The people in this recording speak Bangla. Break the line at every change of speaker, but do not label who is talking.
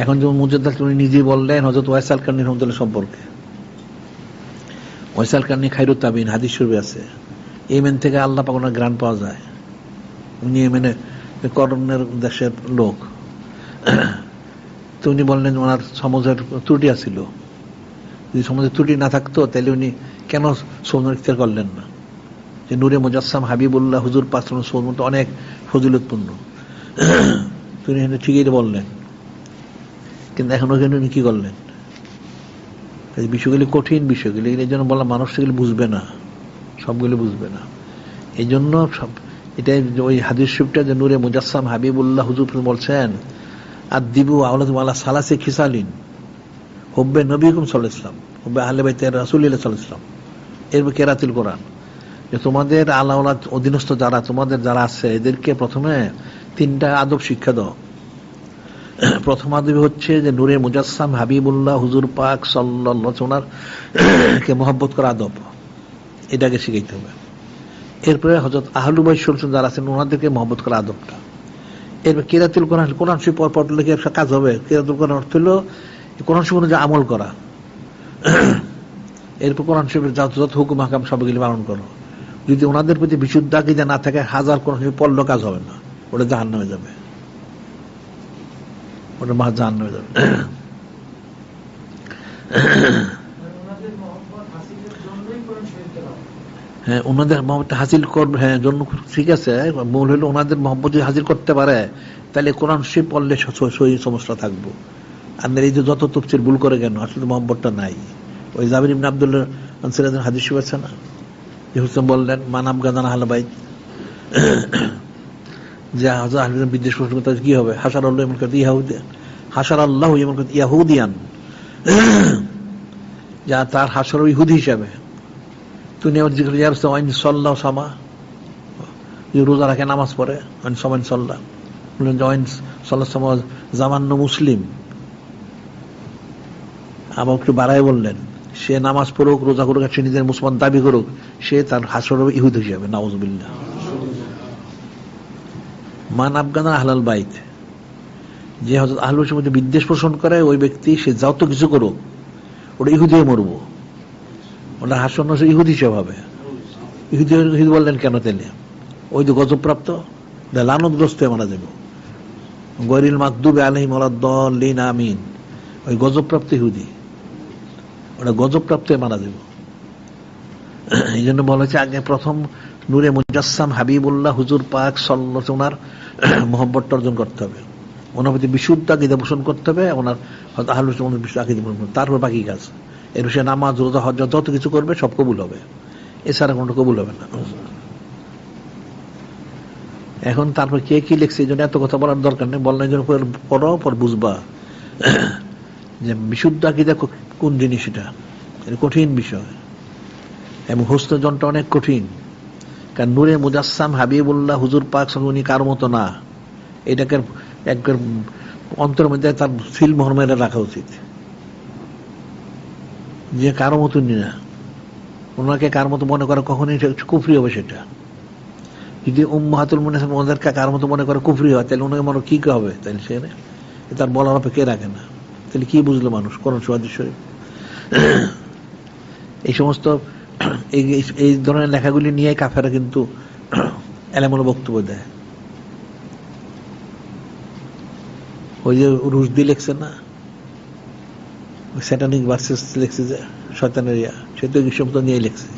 এখন যেমন মুজদ্দাল উনি নিজেই বললেন হজরত ওয়াইসাল কান্নি রহমতুল্লাহ সম্পর্কে। ওয়াইসাল কান্নি খাইরুত তাবিন, হাদিস শরীফে আছে। ইয়েমেন থেকে আল্লাহ পাক ওনার গ্রান পাওয়া যায়। উনি ইয়েমেনে করণের দেশের লোক। তো উনি বললেন ওনার সমাজের ত্রুটি আছিল। যদি সমাজের ত্রুটি না থাকতো, তাহলে উনি কেন সৌন্দর্য ইখতিয়ার করলেন না? যে নূরে মুজাসসাম হাবিবুল্লাহ হুজুর পাসন সৌমত অনেক ফজিলতপূর্ণ। তিনি ঠিকই বললেন। কিন্তু এখন ওখানে উনি কি করলেন? বিষয়গুলি কঠিন বিষয়গুলি এই জন্য বললাম মানুষ সেগুলি বুঝবে না, সবগুলি বুঝবে না। এই জন্য সব এটাই যে ওই হাদিস শরীফটা যে নূরে মুজাসসাম হাবিবুল্লাহ হুজুর বলছেন আর দিবু আওলাদ আল্লাহ সালাসে খিসালিন, হব্বে নবীকুম সাল্লাহ ইসলাম হব্বে আহলে বাইতে রাসুল্লাহ সাল্লাহ ইসলাম এরপর কেরাতিল কোরআন। যে তোমাদের আল্লাহ অধীনস্থ যারা, তোমাদের যারা আছে, এদেরকে প্রথমে তিনটা আদব শিক্ষা দাও। প্রথম আদব হচ্ছে যে নূরে মুজাসসাম হাবিবুল্লাহ হুজুর পাক সাল্লাহ কে মহব্বত করা আদব। এটাকে শিখাইতে হবে। এরপরে হজরত আহলু বাই সরসুন যারা আছেন ওনাদেরকে মহব্বত করা আদবটা। এরপর কেরাতুল কোরআন কোরআন শরীফ পর পড়লে কি একটা কাজ হবে। কেরাতুল কোরআন অর্থ হলো কোরআন শরীফ অনুযায়ী আমল করা। এরপর কোরআন শরীফের যত যত হুকুম, হাকাম সবগুলি পালন করো। যদি ওনাদের প্রতি বিশুদ্ধ আকিদা না থাকে, হাজার কোরআন শরীফ পড়লেও কাজ হবে না। ওটা জাহান নামে যাবে। ওটা মা জাহান নামে যাবে। হ্যাঁ ওনাদের মহব্বত হাসিল করবে হ্যাঁ জন্য ঠিক আছে, মূল হলো ওনাদের মহব্বত যদি হাসিল করতে পারে, তাহলে কোরআন শরীফ পড়লে স- সহি সমস্যা থাকব। আর এই যে যত তফসির ভুল করে কেন, আসলে মহব্বতটা নাই। ওই জাবির ইবনে আব্দুল্লাহ আনসারের হাদিস আছে না? যে হুসেন বললেন মানাব গাদান আহলাবাই যে বিদ্বেষ পোষণ করতে কি হবে? হাসার আল্লাহ এমন করতে ইয়াহুদিয়ান হাসার আল্লাহ এমন করতে ইয়াহুদিয়ান। যা তার হাসর ইহুদি হিসাবে। তুমি আমার জিজ্ঞেস ইয়ার ওয়াইন সল্লাহ সামা। যে রোজা রাখে, নামাজ পড়ে ওয়াইন সমাইন সল্লাহ। বললেন যে ওয়াইন সল্লাহ সামা জামান্য মুসলিম। আবার একটু বাড়ায় বললেন, সে নামাজ পড়ুক, রোজা করুক সে নিজের মুসলমান দাবি করুক, সে তার হাসর ইহুদ হিসাবে, নাউজবিল্লাহ। মান আফগান আহলাল বাইত। যে হজরত আহলুর মধ্যে বিদ্বেষ পোষণ করে, ওই ব্যক্তি সে যত কিছু করুক, ওটা ইহুদিয়ে মরবো। ওনার হাসন ইহুদি হিসেবে হবে। ইহুদি ইহুদি বললেন, কেন তেলে? ওই যে গজবপ্রাপ্ত লানতগ্রস্ত মারা যাবে। গরিল মাকদুবে আলহি মরাদ্দিন আমিন। ওই গজবপ্রাপ্ত ইহুদি, ওটা গজবপ্রাপ্ত মারা যাবে। এই জন্য বলা হচ্ছে আগে প্রথম নূরে মুজাসসাম হাবিবুল্লাহ হুজুর পাক সল্লত ওনার মহব্বতটা অর্জন করতে হবে। ওনার প্রতি বিশুদ্ধ আকিদা পোষণ করতে হবে, ওনার হয়তো আহলুস সুন্নাহর বিশুদ্ধ আকিদা পোষণ করতে। তারপর বাকি কাজ। এর সে নামাজ, রোজা হজ যত কিছু করবে সব কবুল হবে। এছাড়া কোনো কবুল হবে না। এখন তারপর কে কি লিখছে এই জন্য এত কথা বলার দরকার নেই। এই জন্য পড়ো, পর বুঝবা যে বিশুদ্ধ আকিদা কোন জিনিস এটা? এটা কঠিন বিষয়। এবং হস্তজনটা অনেক কঠিন। কারণ নূরে মুজাসসাম হাবিবুল্লাহ হুজুর পাক উনি কার মতো না। এটাকে একবার অন্তর মধ্যে তার সিল মোহর রাখা উচিত। যে কারও মতো নি। ওনাকে কার মতো মনে করে কখনই কুফরি হবে সেটা। যদি উম্মাহাতুল মনে ওদেরকে কার মতো মনে করে কুফরি হয়, তাহলে ওনাকে মনে কি হবে? তাহলে সে তার বলার অপেক্ষা রাখে না? তাহলে কি বুঝলো মানুষ? কোন সোহাদিস এই সমস্ত এই ধরনের লেখাগুলি নিয়ে কাফেরা কিন্তু এলামূল বক্তব্য দেয়। ওই যে রুশদি লেখছে না? স্যাটানিক ভার্সেস লেখছে যে, শয়তানের ইয়া। সে তো এই সমস্ত নিয়ে লেখছে।